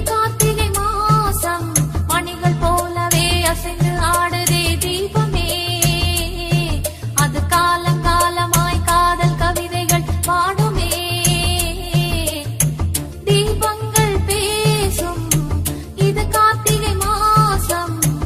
காத்தினி